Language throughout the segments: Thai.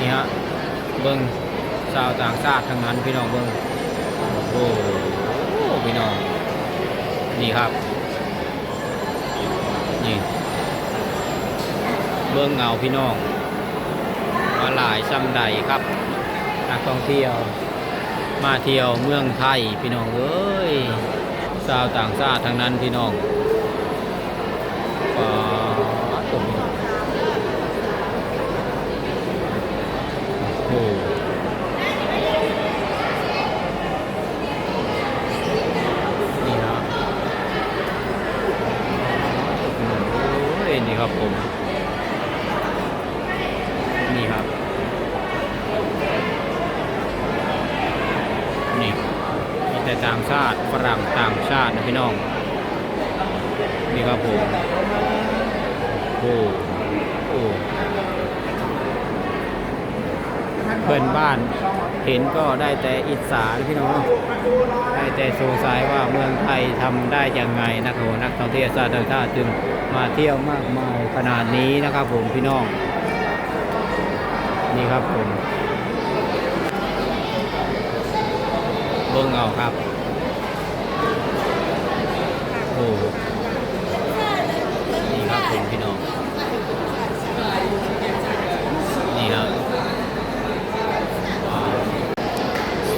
นี่ฮะเบิ้งชาวต่างชาติทั้งนั้นพี่น้องเบิ้งโอ้โหพี่น้องนี่ครับนี่เบิ้งเงาพี่น้องมาหลายซ้ำใดครับนักท่องเที่ยว มาเที่ยวเมืองไทยพี่น้องเอ้ยชาวต่างชาติทั้งนั้นพี่น้องปาตบโอ้โหนี่ฮะโอ้ยนี่ ครับผม นี่ครับ นี่มีแต่ต่างชาติฝรั่งต่างชาตินะพี่น้อง นี่ครับผม โอ้โอ้เพื่อนบ้านเห็นก็ได้แต่อิจฉานพี่น้องได้แต่สงสัยว่าเมืองไทยทำได้ยังไงนักโหนักท่องเที่ยวชาติต่างชาติจึง มาเที่ยวมากมายขนาดนี้นะครับผมพี่น้อง นี่ครับผมเบิ้งเอาครับโอ้นี่ครับผมพี่น้อง นี่ครับว้าว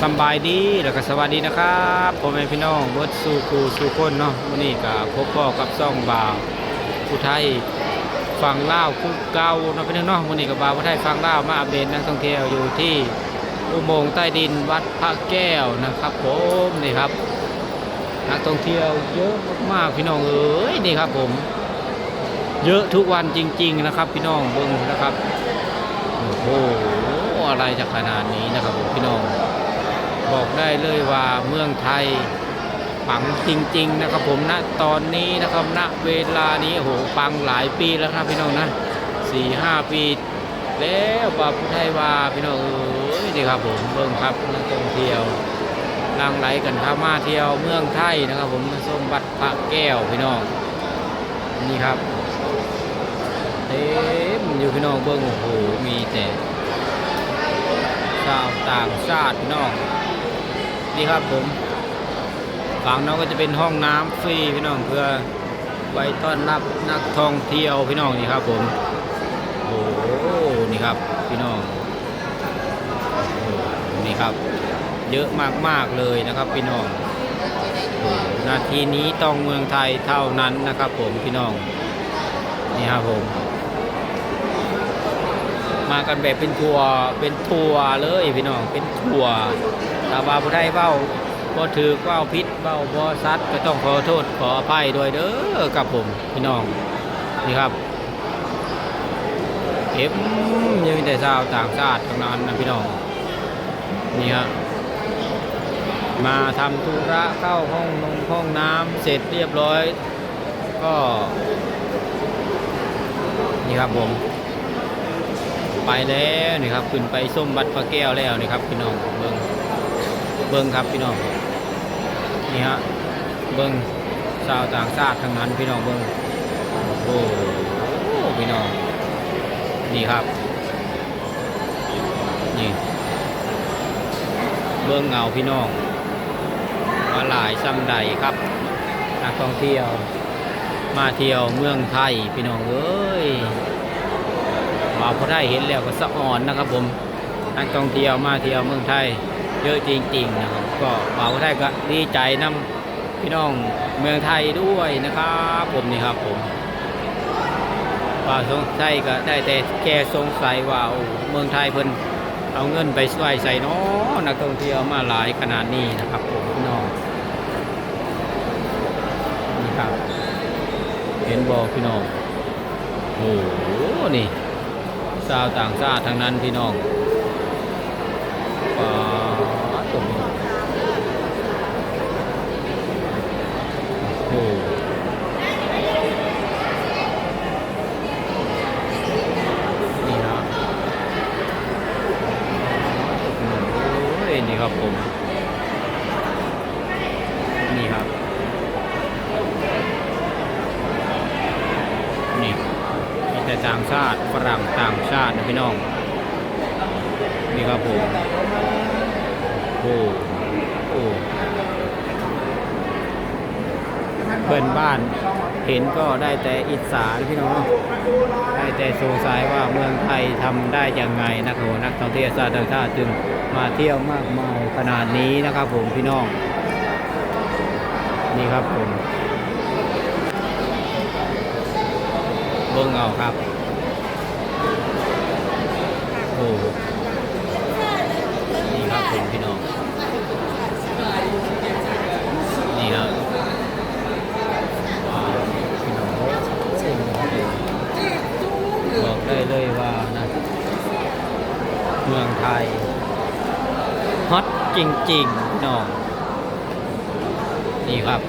สบายดีแล้วก็สวัสดีนะครับผมเป็นพี่น้องเบิร์ดสู่กูสู่คนเนาะวันนี้ก็พบพ่อกับซ่องบ่าว ผู้ไทยฟังเล่าวคู่เก่าเนาะพี่น้องเนาะวันนี้กับบาผู้ไทยฟังเล่าวมาอัปเดตนักท่องเที่ยวอยู่ที่อุโมงค์ใต้ดินวัดพระแก้วนะครับผมนี่ครับนักท่องเที่ยวเยอะมากๆพี่น้องเอ้ยนี่ครับผม เยอะทุกวันจริง ๆ นะครับ พี่น้องเบิ้งนะครับโอ้โหอะไรจะขนาดนี้นะครับผมพี่น้อง บอกได้เลยว่าเมืองไทย ปังจริง ๆ นะครับผมณตอนนี้นะครับณเวลานี้โอ้โหปังหลายปีแล้วครับพี่น้องนะสี่ห้าปี แล้วป่าพุทธไทยว่าพี่น้องเอ้ยนี่ครับผมเบิ่งครับนักท่องเที่ยวลังไหลกันข้ามาเที่ยวเมืองไทยนะครับ ผมส้มบัดพระแก้วพี่น้องนี่ครับเต็มอยู่พี่น้องเบิ่งโอ้โหมีแต่ชาวต่างชาติพี่น้องนี่ครับผม ฝั่งน้องก็จะเป็นห้องน้ำฟรีพี่น้องเพื่อไว้ต้อนรับนักท่องเที่ยวพี่น้องนี่ครับผมโอ้โหนี่ครับพี่น้องนี่ครับ เยอะมากๆเลยนะครับพี่น้องโอ้นาทีนี้ต้องเมืองไทยเท่านั้นนะครับผมพี่น้องนี่ครับผม มากันแบบเป็นทัวร์เป็นทัวร์เลยพี่น้องเป็นทัวร์ถ้าวาผู้ได้เบ้า ก็ถือเบ้าพิษเบ้าบอซัดก็ต้องขอโทษขออภัยด้วยเด้อกับผมพี่น้องนี่ครับเอ็มยังมีแต่ชาวต่างชาติทั้งนั้นนะพี่น้องนี่ฮะมาทำธุระเข้าห้องนงห้องน้ำเสร็จเรียบร้อย ก็ นี่ครับผม ไปแล้วนี่ครับขึ้นไปส้มบัดพระแก้วแล้วนี่ครับพี่น้องเบิ้งเบิ้งครับพี่น้อง นี่ฮะเบิ้งชาวต่างชาติทั้งนั้นพี่น้องเบิ้งโอ้พี่น้องนี่ครับ นี่ เบื้องเงาพี่น้องมาหลายซ้ำใดครับนักท่องเที่ยว มาเที่ยวเมืองไทยพี่น้องเอ้ยมาพอได้เห็นแล้วก็สะอ่อนนะครับผมนักท่องเที่ยวมาเที่ยวเมืองไทยเยอะจริงๆนะครับ ก็บ่าวได้ก็ดีใจนํพี่น้องเมืองไทยด้วยนะครับผมนี่ครับผมว่าสงสัยก็ได้แต่แค่สงสัยว่าเมืองไทยเพิ่นเอาเงินไปช่วยใส่นาะนักท่องเที่ยวมาหลายขนาดนี้นะครับผมพี่น้องนี่ครับ เห็นบอพี่น้องโอ้โหนี่ชาวต่างชาติทั้งนั้นพี่น้อง นี่เะโอ้ยนี่ครับผม นี่ครับ นี่มีแต่ต่างชาติฝรั่งต่างชาตินะพี่น้อง นี่ครับผมโอ้ เพื่อนบ้าน เห็นก็ได้แต่อิจฉาพี่น้องได้แต่สงสัยว่าเมืองไทยทำได้ยังไงนะครับนักท่องเที่ยวชาติต่างชาติจึงมาเที่ยวมากมายขนาดนี้นะครับผมพี่น้อง นี่ครับผมเบิ้งเอาครับโอ้นี่ครับผมพี่น้อง นี่ครับว้าวพี่น้องบอกได้ เลยว่านะเมืองไทยฮอตจริงๆน้องนี่ครับ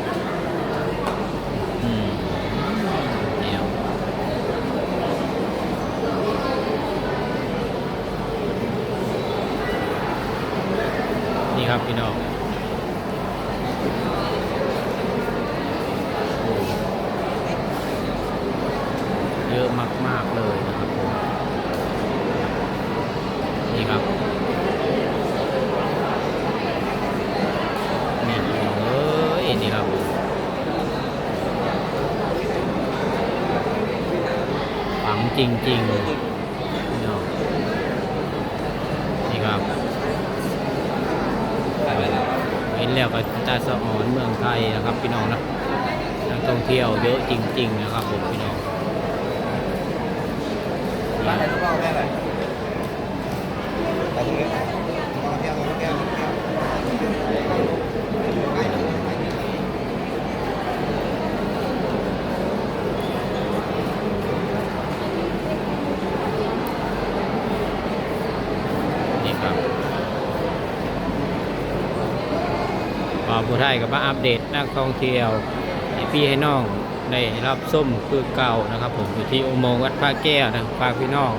นี่ครับพี่น้องโอ้เยอะมาก ๆ เลยนะครับผมนี่ครับ นี่พี่น้องเอ้ย นี่ครับฝังจริงๆพี่น้องนี่ครับเห็นแล้วก็ตาสะออนเมืองไทยนะครับ พี่น้องนะนักท่องเที่ยวเยอะจริง ๆ นะครับผมพี่น้องร้านอะไรต้องเอาแม่อะไรแต่ตรงนี้เอาแก้วเอาแก้วเอาแก้วนี่ครับป่าว ผู้ไทยกับมาอัปเดตนักท่องเที่ยวให้พี่ให้น้องได้รับส้มคือเก่านะครับ ผมอยู่ที่อุโมงค์วัดพระแก้วนะฝากพี่น้อง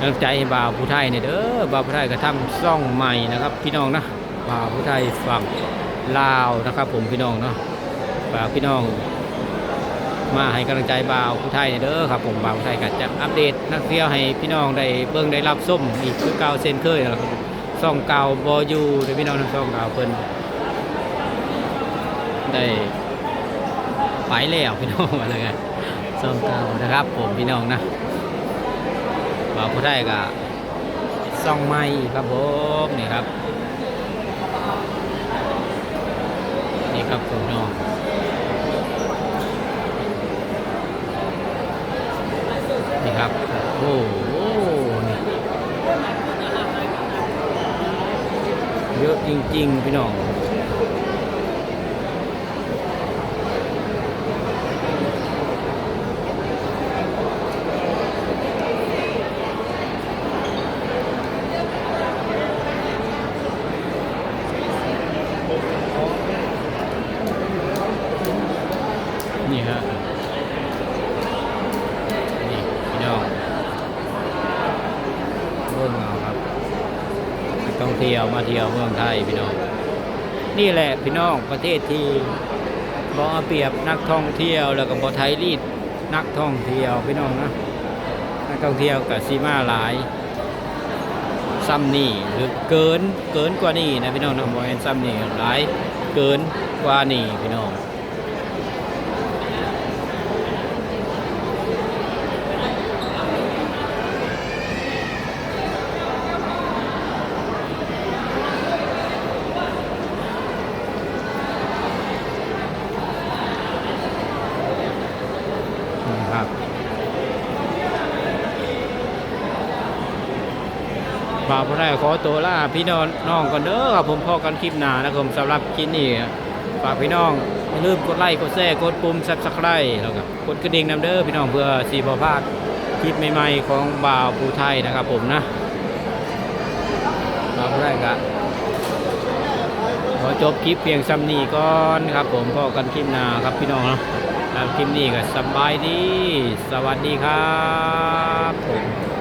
ตั้งใจบ่าวผู้ไทยเนี่ยเด้อบ่าวผู้ไทยก็ทำซ่องใหม่นะครับ พี่น้องนะบ่าวผู้ไทยฝั่งลาวนะครับ ผมพี่น้องเนาะฝากพี่น้อง มาให้กำลังใจบ่าวผู้ไทยเนี่ยเด้อครับ ผมบ่าวผู้ไทยก็จะอัปเดตนักเที่ยวให้พี่น้องได้เบิ่งได้รับส้มอีกคือเก่าเซนเคยนะครับซ่องเก่าบอยูเด้อพี่น้องทั้งซ่องเก่าเพิ่น ได้ไปแล้วพี่น้องอะไรกันซ่องเก่านะครับ ผมพี่น้องนะบ่าวผู้ไทยก็ซ่องใหม่ครับผมนี่ครับ นี่ครับผมน้องนี่ครับโอ้โหนี่เยอะจริง ๆ พี่น้อง นี่ฮะ นี่พี่น้องเมืองเอาครับนัก เที่ยวมาเที่ยวเมืองไทยพี่น้อง นี่แหละพี่น้องประเทศที่บเอเปรียบนักท่องเที่ยวแล้วก็บอไทยรีดนักท่องเที่ยวพี่น้องนะนักท่องเที่ยวกับซีมาหลายซ้ำนี่หรือเกินเกินกว่านี่นะพี่น้องนะบอเอ็นซ้ำนี่หลายเกินกว่านี่พี่น้อง ครับบ่าวพระได้ขอตัวล่าพี่น้องน้องก่อนเด้อครับผมพ่อกันคลิปหนานะครับผมสำหรับคลิปนี้ฝากพี่น้องอย่าลืมกดไลค์กดแชร์กดปุ่มซับสไครต์แล้วก็กดกระดิ่งนำเด้อพี่น้องเพื่อสีบพลาดคลิปใหม่ๆของบ่าวภูไทยนะครับผมนะบ่าวพระได้กะขอจบคลิปเพียงซ้ำนี้ก่อนครับผมพ่อกันคลิปหนาครับพี่น้องเนาะ ทำคลิปนี้ก็สบายดี สวัสดีครับผม